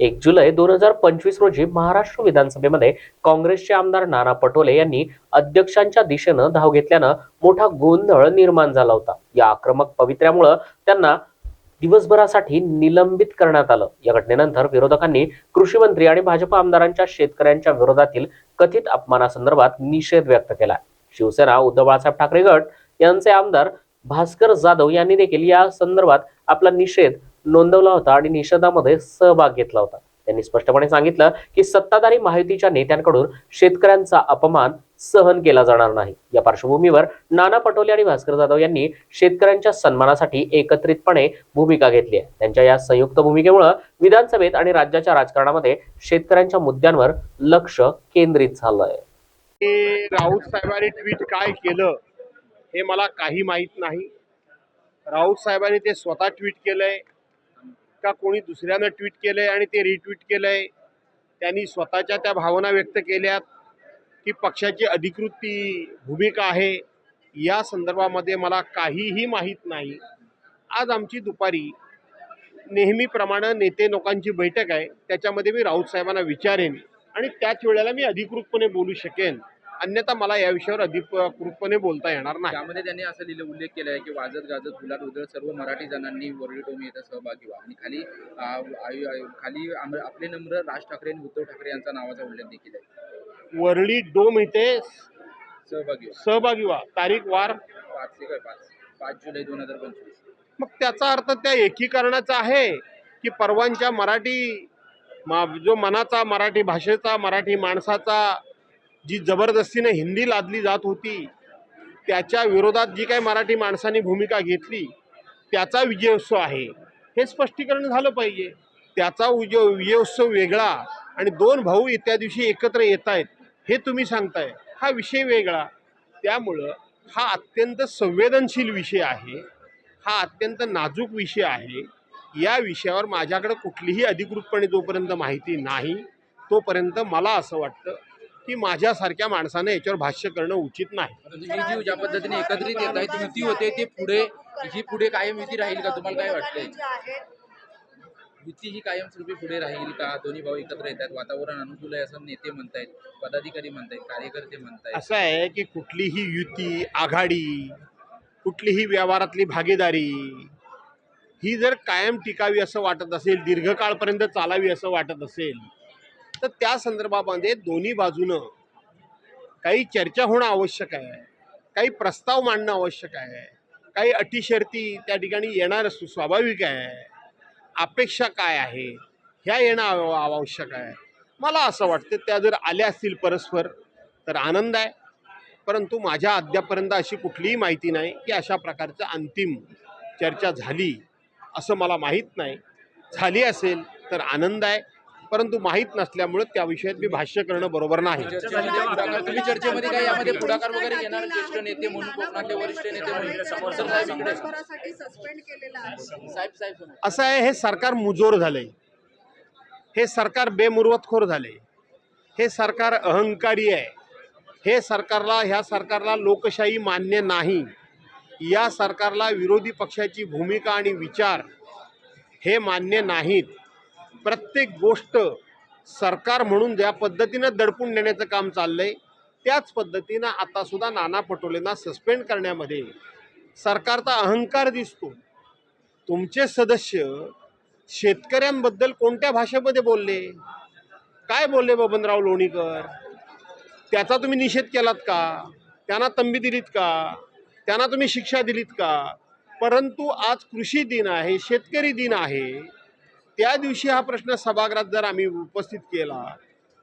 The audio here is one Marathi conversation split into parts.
एक जुलै दोन हजार पंचवीस रोजी महाराष्ट्र विधानसभेमध्ये काँग्रेसचे आमदार नाना पटोले यांनी अध्यक्षांच्या दिशेनं धाव घेतल्यानं मोठा गोंधळ निर्माण झाला होता. या आक्रमक पवित्र्यामुळं त्यांना दिवसभरासाठी निलंबित करण्यात आलं. या घटनेनंतर विरोधकांनी कृषी मंत्री आणि भाजप आमदारांच्या शेतकऱ्यांच्या विरोधातील कथित अपमानासंदर्भात निषेध व्यक्त केला. शिवसेना उद्धव बाळासाहेब ठाकरे गट यांचे आमदार भास्कर जाधव यांनी देखील या संदर्भात आपला निषेध नोंदवला होता आणि निषेधामध्ये सहभाग घेतला होता. त्यांनी स्पष्टपणे सांगितलं की सत्ताधारी माहितीच्या नेत्यांकडून शेतकऱ्यांचा अपमान सहन केला जाणार नाही. या पार्श्वभूमीवर नाना पटोले आणि भास्कर जाधव यांनी शेतकऱ्यांच्या सन्मानासाठी एकत्रितपणे भूमिका घेतली आहे. त्यांच्या या संयुक्त भूमिकेमुळे विधानसभेत आणि राज्याच्या राजकारणामध्ये शेतकऱ्यांच्या मुद्द्यांवर लक्ष केंद्रित झालंय. राऊत साहेबांनी ट्विट काय केलं हे मला काही माहीत नाही. राऊत साहेबांनी ते स्वतः ट्विट केलंय. का कोणी दुसऱ्यानं ट्विट केलंय आणि ते रिट्विट केलंय? त्यांनी स्वतःच्या त्या भावना व्यक्त केल्यात की पक्षाची अधिकृत ती भूमिका आहे. या संदर्भामध्ये मला काहीही माहीत नाही. आज आमची दुपारी नेहमीप्रमाणे नेते लोकांची बैठक आहे. त्याच्यामध्ये मी राऊत साहेबांना विचारेन आणि त्याच वेळेला मी अधिकृतपणे बोलू शकेन. अन्यथा मला या विषयावर अधिकृतपणे बोलता येणार नाही. त्यामध्ये त्यांनी असं लिहिलं उल्लेख केला आहे की वाजत गाजत गुलाल उधळ सर्व मराठी जणांनी वरळी टोमी येथे सहभागी व्हा. आणि खाली खाली आपले नम्र राज ठाकरे आणि उद्धव ठाकरे यांचा नावाचा उल्लेख देखील आहे. वरळी डोम इथे सहभागी सहभागी व्हा. तारीख वार? पाच पाच. पाच जुलै दोन हजार पंचवीस. मग त्याचा अर्थ त्या एकीकरणाचा आहे की परवांच्या मराठी जो मनाचा मराठी भाषेचा मराठी माणसाचा जी जबरदस्तीने हिंदी लादली जात होती त्याच्या विरोधात जी काही मराठी माणसांनी भूमिका घेतली त्याचा विजयोत्सव आहे. हे स्पष्टीकरण झालं पाहिजे. त्याचा विजय विजयोत्सव वेगळा आणि दोन भाऊ त्या दिवशी एकत्र येत आहेत हे तुम्ही सांगताय. हा विषय वेगळा. त्यामुळं हा अत्यंत संवेदनशील विषय आहे. हा अत्यंत नाजूक विषय आहे. या विषयावर माझ्याकडे कुठलीही अधिकृतपणे जोपर्यंत माहिती नाही तोपर्यंत मला असं वाटतं की माझ्यासारख्या माणसानं याच्यावर भाष्य करणं उचित नाही. ही जी ज्या पद्धतीने एकत्रित येत आहेत युती होते ते पुढे ही पुढे कायम युती राहील का? तुम्हाला काय वाटतंय? युती ही कायमस्वरूपी पुढे राहील का? दोन्ही भाऊ एकत्र येत आहेत वातावरण अनुकूल आहे असं नेते म्हणतायत पदाधिकारी म्हणतायत कार्यकर्ते म्हणतायत. असं आहे की कुठलीही युती आघाडी कुठलीही व्यवहारातली भागीदारी ही जर कायम टिकावी असं वाटत असेल दीर्घकाळपर्यंत चालावी असं वाटत असेल तर त्या संदर्भामध्ये दोन्ही बाजूनं काही चर्चा होणं आवश्यक आहे काही प्रस्ताव मांडणं आवश्यक आहे काही अटी शर्ती त्या ठिकाणी येणार सु- स्वाभाविक आहे. अपेक्षा काय आहे ह्या येणं आवश्यक आहे. मला असं वाटतं त्या जर आल्या असतील परस्पर तर आनंद आहे. परंतु माझ्या अद्यापर्यंत अशी कुठलीही माहिती नाही की अशा प्रकारचं अंतिम चर्चा झाली असं मला माहीत नाही. झाली असेल तर आनंद आहे. परंतु माहीत नसल्यामुळे त्या विषयात मी भाष्य करणं बरोबर नाही. तुम्ही चर्चेमध्ये काय यामध्ये पुढाकार वगैरे घेणार? ज्येष्ठ नेते म्हणून कोकणातले वरिष्ठ नेते म्हणून असं आहे हे सरकार मुजोर झालंय. हे सरकार बेमुरवतखोर झाले हे सरकार अहंकारी आहे. हे सरकारला ह्या सरकारला लोकशाही मान्य नाही. या सरकारला विरोधी पक्षाची भूमिका आणि विचार हे मान्य नाहीत. प्रत्येक गोष्ट सरकार म्हणून ज्या पद्धतीनं दडपून नेण्याचं काम चाललंय त्याच पद्धतीनं आतासुद्धा नाना पटोलेंना सस्पेंड करण्यामध्ये सरकारचा अहंकार दिसतो. तुमचे सदस्य शेतकऱ्यांबद्दल कोणत्या भाषेमध्ये बोलले? काय बोलले बबनराव लोणीकर? त्याचा तुम्ही निषेध केलात का? त्यांना तंबी दिलीत का? त्यांना तुम्ही शिक्षा दिलीत का? परंतु आज कृषी दिन आहे शेतकरी दिन आहे. त्या दिवशी हा प्रश्न सभागृहात जर आम्ही उपस्थित केला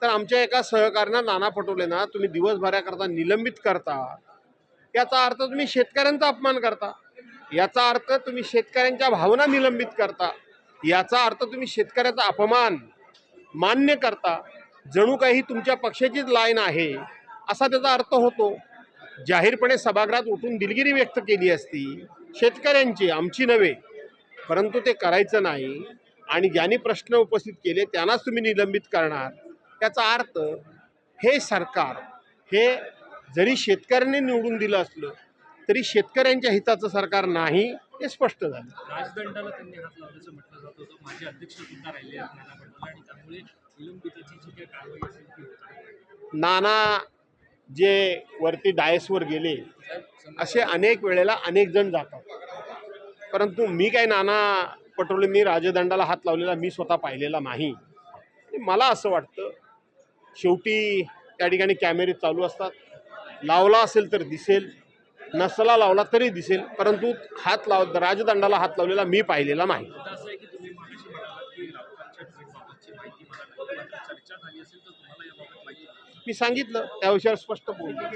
तर आमच्या एका सहकार्यांना नाना पटोलेंना तुम्ही दिवसभराकरता निलंबित करता. याचा अर्थ तुम्ही शेतकऱ्यांचा अपमान करता. याचा अर्थ तुम्ही शेतकऱ्यांच्या भावना निलंबित करता. याचा अर्थ तुम्ही शेतकऱ्याचा अपमान मान्य करता. जणू काही तुमच्या पक्षाचीच लाईन आहे असा त्याचा अर्थ होतो. जाहीरपणे सभागृहात उठून दिलगिरी व्यक्त केली असती शेतकऱ्यांची आमची नव्हे परंतु ते करायचं नाही. आणि ज्यांनी प्रश्न उपस्थित केले त्यांनाच तुम्ही निलंबित करणार. त्याचा अर्थ हे सरकार हे जरी शेतकऱ्यांनी निवडून दिलं असलं तरी शेतकऱ्यांच्या हिताचं सरकार नाही हे स्पष्ट झालं. राजदंडाला त्यांनी हात लावल्याचं म्हटलं जात होतं. माझे अध्यक्ष सुद्धा राहिले आणि त्यामुळे निलंबिताची जी काही कारवाई असेल ती होत नाना जे वरती डायसवर गेले असे अनेक वेळेला अनेक जण जातात. परंतु मी काय नाना पटोलेंनी राजदंडाला हात लावलेला मी स्वतः पाहिलेला नाही. मला असं वाटतं शेवटी त्या ठिकाणी कॅमेरे चालू असतात. लावला असेल तर दिसेल नसला लावला तरी दिसेल परंतु हात लाव राजदंडाला हात लावलेला मी पाहिलेला नाही. मी सांगितलं त्या विषयावर स्पष्ट इंडिया